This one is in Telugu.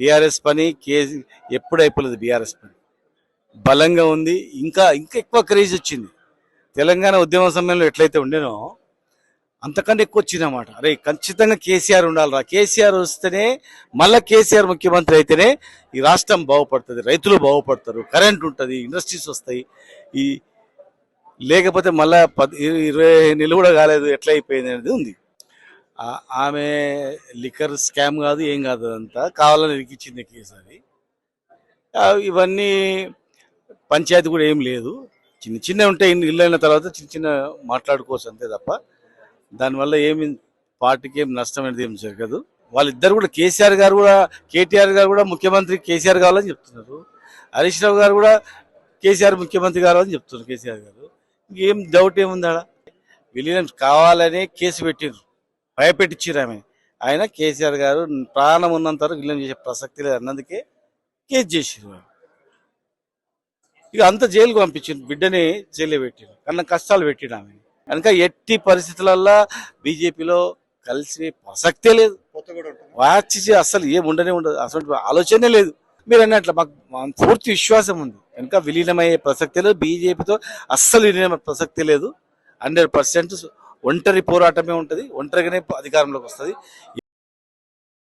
టీఆర్ఎస్ పని కేజీ ఎప్పుడు అయిపోలేదు బీఆర్ఎస్ పని. బలంగా ఉంది. ఇంకా ఇంకా ఎక్కువ క్రేజ్ వచ్చింది. తెలంగాణ ఉద్యమ సమయంలో ఎట్లయితే ఉండేనో అంతకంటే ఎక్కువ వచ్చిందన్నమాట అరే ఖచ్చితంగా కేసీఆర్ ఉండాలిరా కేసీఆర్ వస్తేనే మళ్ళా కేసీఆర్ ముఖ్యమంత్రి అయితేనే ఈ రాష్ట్రం బాగుపడుతుంది రైతులు బాగుపడతారు కరెంట్ ఉంటుంది ఇండస్ట్రీస్ వస్తాయి. ఈ లేకపోతే మళ్ళీ పది ఇరవై నెలలు కూడా కాలేదు ఎట్లా అయిపోయింది అనేది ఉంది. ఆమె లిక్కర్ స్కామ్ కాదు ఏం కాదు అంతా కావాలని ఇరికిచ్చింది కేసు అది ఇవన్నీ పంచాయతీ కూడా ఏం లేదు. చిన్న చిన్న ఉంటాయి ఇల్లు అయిన తర్వాత చిన్న చిన్న మాట్లాడుకోవచ్చు అంతే తప్ప. దానివల్ల ఏమి పార్టీకి ఏం నష్టం అనేది ఏం జరగదు. వాళ్ళిద్దరు కూడా కేసీఆర్ గారు కూడా కేటీఆర్ గారు కూడా ముఖ్యమంత్రి కేసీఆర్ కావాలని చెప్తున్నారు. హరీష్ రావు గారు కూడా కేసీఆర్ ముఖ్యమంత్రి కావాలని చెప్తున్నారు కేసీఆర్ గారు. ఇంకేం డౌట్ ఏముంది ఆడ? విలీనం కావాలనే కేసు పెట్టిండ్రు భయపెట్టించారు ఆమె ఆయన కేసీఆర్ గారు ప్రాణం ఉన్నంత వరకు విలీనం చేసే ప్రసక్తి లేదు అన్నందుకే కేసు చేసిరు ఇక అంత జైలుకు పంపించింది బిడ్డని జైలు పెట్టిరు కన్నా కష్టాలు పెట్టిరు ఆమె. కనుక ఎట్టి పరిస్థితులల్లో బీజేపీలో కలిసి ప్రసక్తే లేదు. వాచి అసలు ఏం ఉండనే ఉండదు. అసలు ఆలోచనే లేదు. మీరు అన్నట్లు మాకు మాకు పూర్తి విశ్వాసం ఉంది. కనుక విలీనమయ్యే ప్రసక్తి లేదు. బీజేపీతో అస్సలు విలీనమయ్యే ప్రసక్తి లేదు. హండ్రెడ్ పర్సెంట్ ఒంటరి పోరాటమే ఉంటుంది ఒంటరిగానే అధికారంలోకి వస్తుంది.